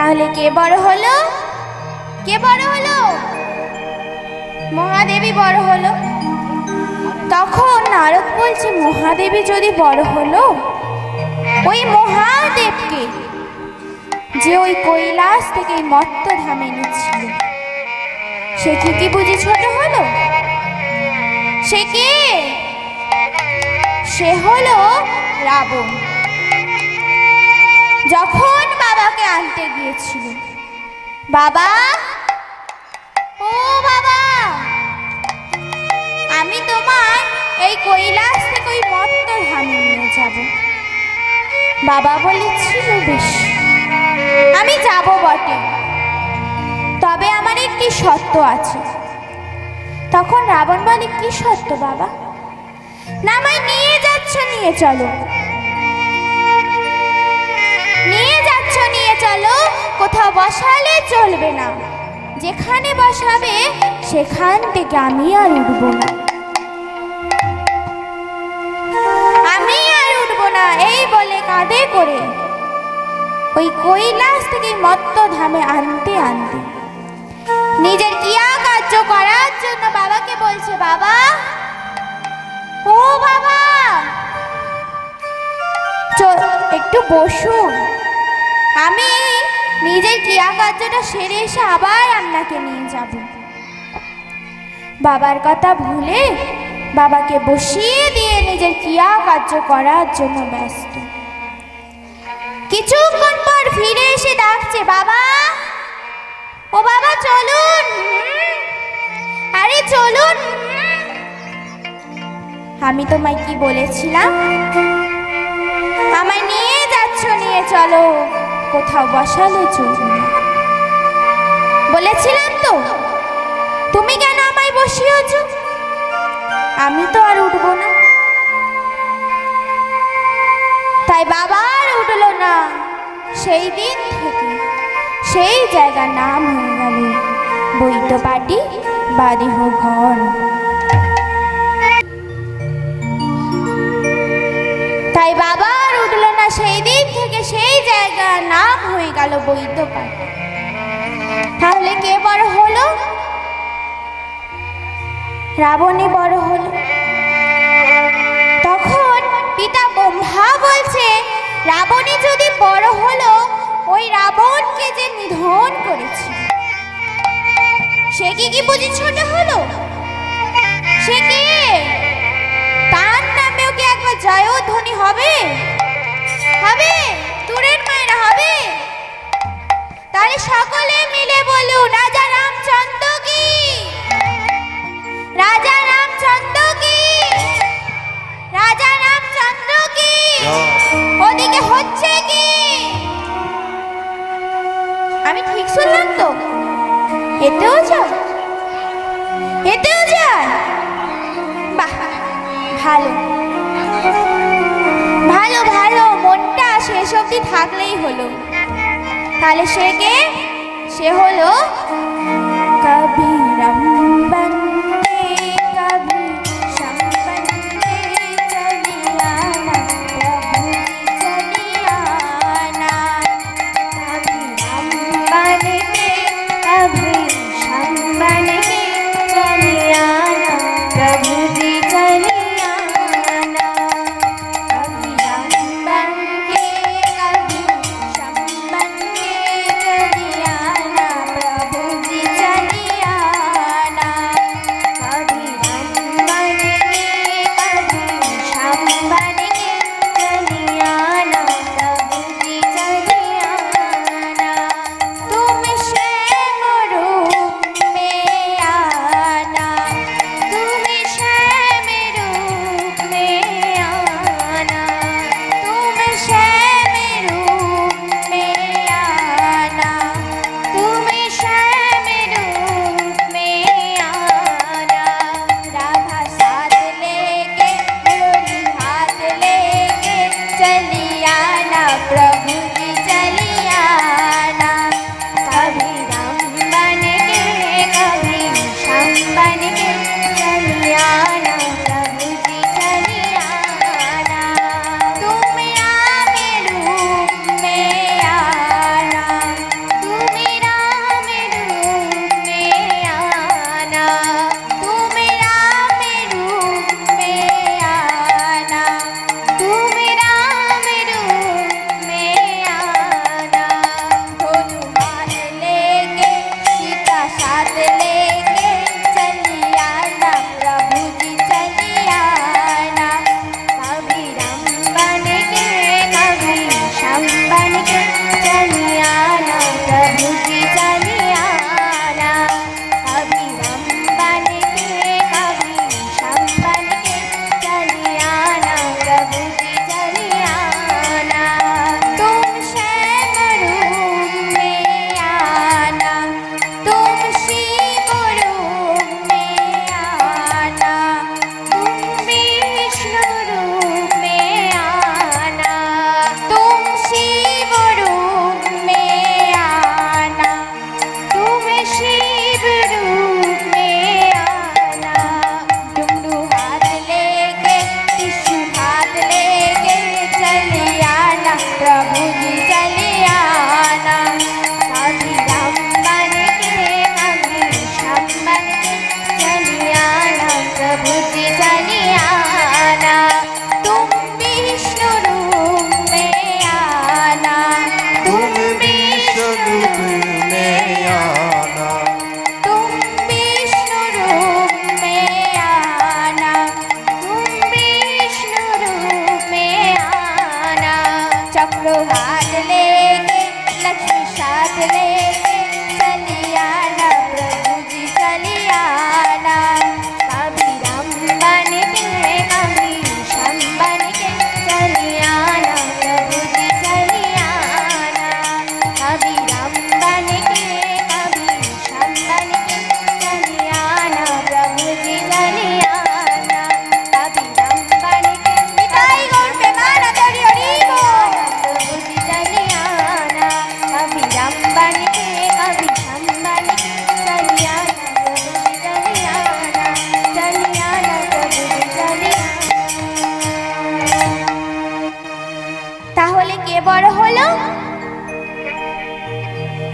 তাহলে কে বড় হলো? কে বড় হলো? মহাদেবী বড় হলো। তখন নারদ বলছে, মহাদেবী যদি বড় হলো, ওই মহাদেবকে যে ওই কৈলাস থেকে মত্ত ধামে নিচ্ছিল সে কি কি বুঝি ছোট হলো? সে কে? সে হলো রাবণ। যখন বাবাকে আনতে গিয়েছিল। বাবা? ও বাবা! আমি তোমার এই কৈলাস থেকে ওই মত্ত ধামে নিয়ে যাব। বাবা বলেছিল, বেশ, আমি যাব বটে। তবে আমার একটি শর্ত আছে। তখন রাবণ বলে, কি শর্ত বাবা? না নিয়ে যাচ্ছ, নিয়ে চলো। চলো, কোথাও বসালে চলবে না। যেখানে বসাবে, সেখান থেকে আমি আর উঠবো না। আমি আর উঠবো না, এই বলে কাঁদে করে। ওই কৈলাস থেকে মত্ত ধামে আনতে আনতে। নিজের কিয়া কার্য করার জন্য বাবাকে বলছে, বাবা, ও বাবা একটু বসুন। আমি নিজের ক্রিয়া কার্যটা সেরে এসে আবার আপনাকে নিয়ে যাব। বাবার কথা ভুলে বাবাকে বসিয়ে দিয়ে নিজের ক্রিয়া কার্য করার জন্য ব্যস্ত। কিছুক্ষণ পর ফিরে এসে ডাকছে, বাবা! ও বাবা, চলুন। আরে, চলুন। আমি তোমায় কি বলেছিলাম? আমায় নিয়ে যাচ্ছ, নিয়ে চলো। কোথাও বসালে চলবে না বলেছিলাম তো, তুমি কেন আমায় বসিয়েছ? আমি তো আর উঠবো না। তাই বাবা আর উঠল না। সেই দিন থেকে সেই জায়গার নাম হয়ে গেল বৈদ্যপাটি বাদিহ ঘর। তাই বাবা আর উঠল না সেই দিন জায়গার নাম হয়ে গেল বৈদ্যপাট তাহলে কে বড় হলো? রাবণী বড় হলো। তখন পিতা ব্রহ্মা বলছে, রাবণী যদি বড় হলো, ওই রাবণকে যে নিধন করেছে, সে কি কি বুঝি ছোট হলো? সে কে? তার নামেও কি একবার জয়ধ্বনি হবে? হবে? দূরের মায়েরা হবে। তাহলে সকলে মিলে বলুন, রাজা রামচন্দ্র কি? রাজা রামচন্দ্র কি? রাজা রামচন্দ্র কি? ওদিকে হচ্ছে কি? আমি ঠিক শুনলাম তো। এতেও যায় এতেও যায় বাহ, ভালো। শেষ অবধি থাকলেই হলো। তাহলে সে কে? সে হলো কবি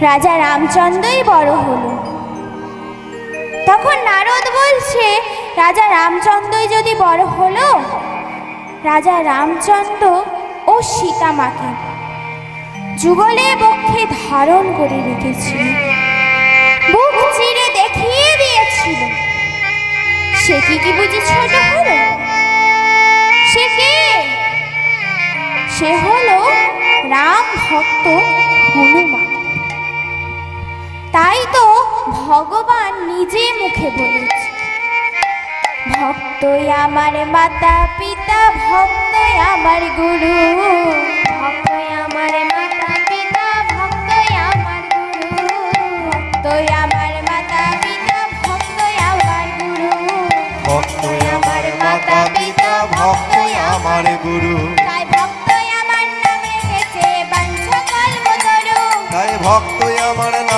রাজা রামচন্দ্রই বড় হলো। তখন নারদ বলছে, রাজা রামচন্দ্রই যদি বড় হলো, রাজা রামচন্দ্র ও সীতামাকে যুগলে বক্ষে ধারণ করে রেখেছিল। বুক চিরে দেখিয়ে দিয়েছিল। সে কি কি বুঝি ছোট হলো সে কে? সে হলো রাম ভক্ত হনুমান। তাই তো ভগবান নিজে মুখে বলেছে। ভক্তই আমার মাতা পিতা ভক্তই আমার গুরু। ভক্তই আমার মাতা পিতা ভক্তই আমার গুরু। ভক্তই আমার মাতা পিতা ভক্তই আমার গুরু। ভক্তই আমার মাতা পিতা ভক্তই আমার গুরু। তাই ভক্তই আমার নাম রেখেছে বাঞ্ছা কল্পতরু তাই আমার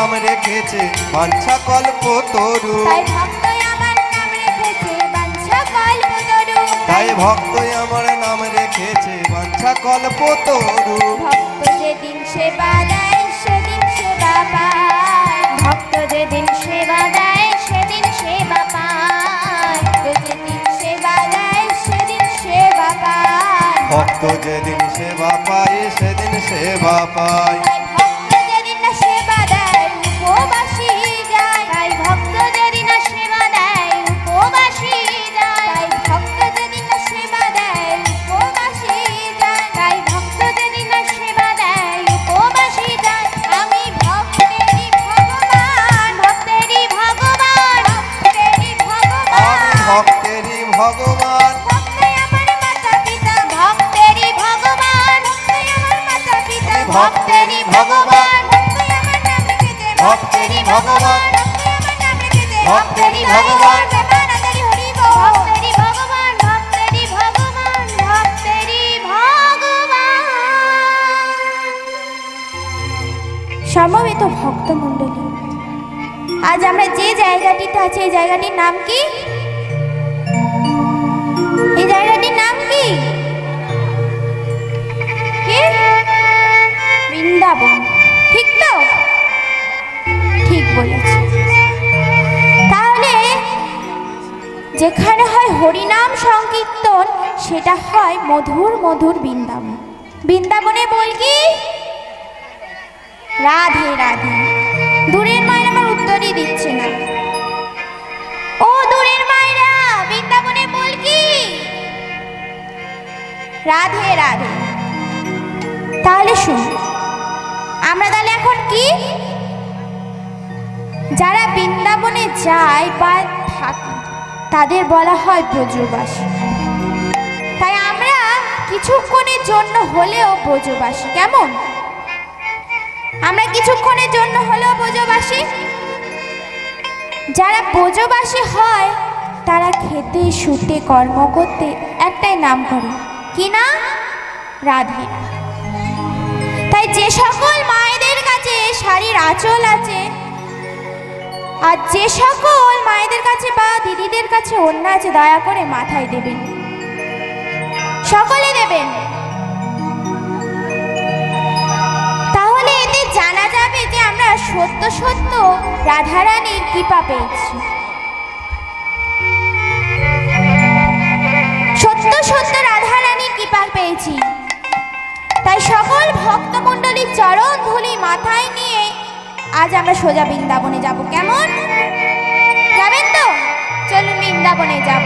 নাম রেখেছে বাঞ্ছা কল্প তরু। তাই ভক্তই আমার নাম রেখেছে বাঞ্ছা কল্পতরু তাই ভক্তই আমার নাম রেখেছে বাঞ্ছা কল্প তরু। ভক্ত যেদিন সেবা দেয় সেদিন সেবা পায়। ভক্ত যেদিন সেবা দেয় সেদিন সেবা পায়। যেদিন সেবা দেয় সেদিন সেবা পায়। ভক্ত যেদিন সেবা পায় সেদিন সেবা পায়। এই জায়গাটির নাম কি? এই জায়গাটির নাম কি? বৃন্দাবন। ঠিক তো? ঠিক বলেছি। তাহলে যেখানে হয় হরিনাম সংকীর্তন, সেটা হয় মধুর মধুর বৃন্দাবন। বৃন্দাবনে বল কি? রাধে রাধে। দূরের মায়ের আমার উত্তরই দিচ্ছে না। ও দূরের মায়েরা বৃন্দাবনে বল কি? রাধে রাধে। তাহলে শুন আমরা তাহলে এখন কি? যারা বৃন্দাবনে যায় বা থাকে তাদের বলা হয় ব্রজবাসী। তাই আমরা কিছুক্ষণের জন্য হলেও ব্রজবাসী, কেমন? আমরা কিছুক্ষণের জন্য হলেও ব্রজবাসী? যারা ব্রজবাসী হয়, তারা খেতে, শুতে, কর্ম করতে একটাই নাম করে। কি না রাধে। তাই যে সকল মায়েদের কাছে শাড়ির আঁচল আছে, আর যে সকল মায়েদের কাছে বা দিদিদের কাছে অন্য আছে, দয়া করে মাথায় দেবেন। সকলে দেবেন। সত্য সত্য রাধারানীর কৃপা পেয়েছি। সত্য সত্য রাধারানীর কৃপা পেয়েছি। তাই সকল ভক্তমণ্ডলীর চরণ ধুলি মাথায় নিয়ে আজ আমরা সোজা বৃন্দাবনে যাব। কেমন? যাবেন তো? চলুন বৃন্দাবনে যাব।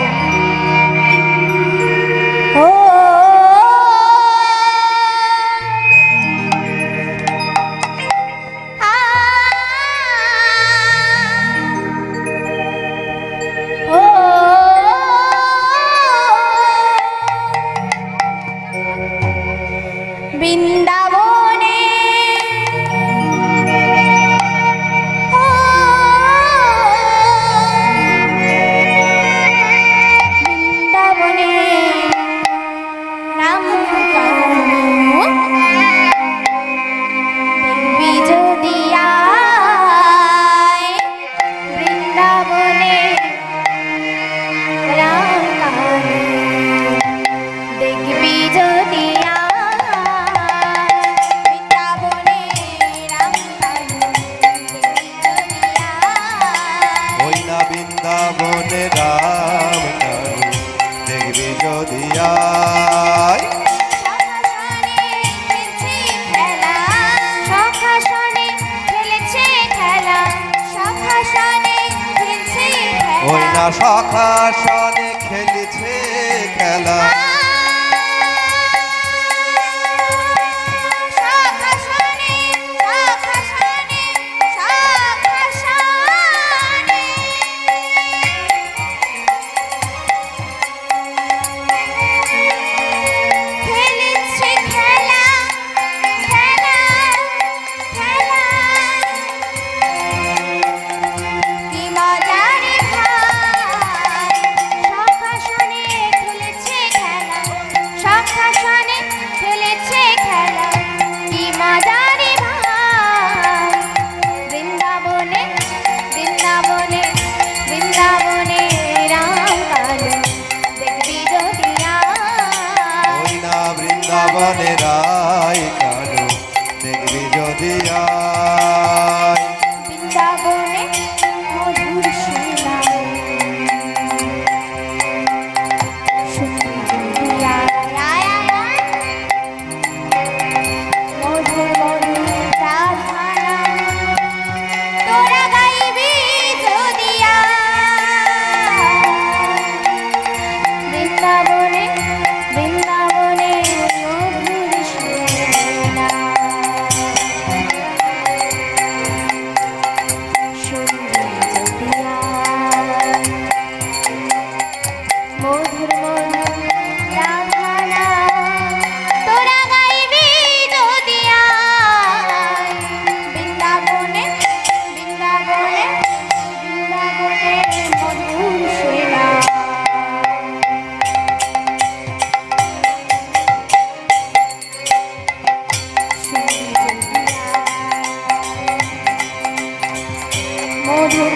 ભલે રા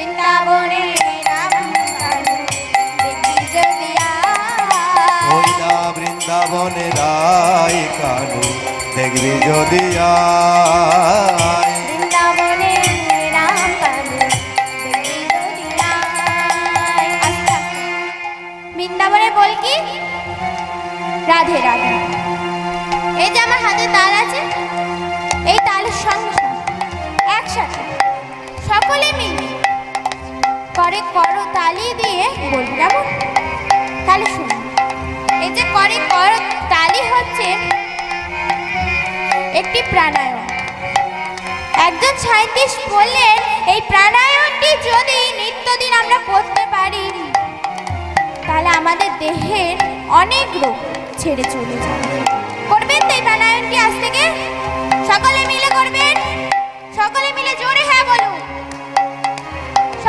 বৃন্দাবনে বৃন্দাবনে রায় কানু দেখবি যদি বৃন্দাবনে বল কি? রাধে রাধে। এই যে আমার হাতে তাল আছে, এই তালের সঙ্গে একসাথে সকলে মিলে করে, করো তালি দিয়ে বলবি কেমন? তাহলে শুনুন। এই যে করে, কর তালি হচ্ছে একটি প্রাণায়াম। একজন সায়েন্টিস্ট বললেন, এই প্রাণায়ামটি যদি নিত্যদিন আমরা করতে পারি, তাহলে আমাদের দেহের অনেক রোগ ছেড়ে চলে যাবে করবেন তো এই প্রাণায়ামটি আজ থেকে? সকলে মিলে করবেন? সকলে মিলে জোরে হ্যাঁ বলুন।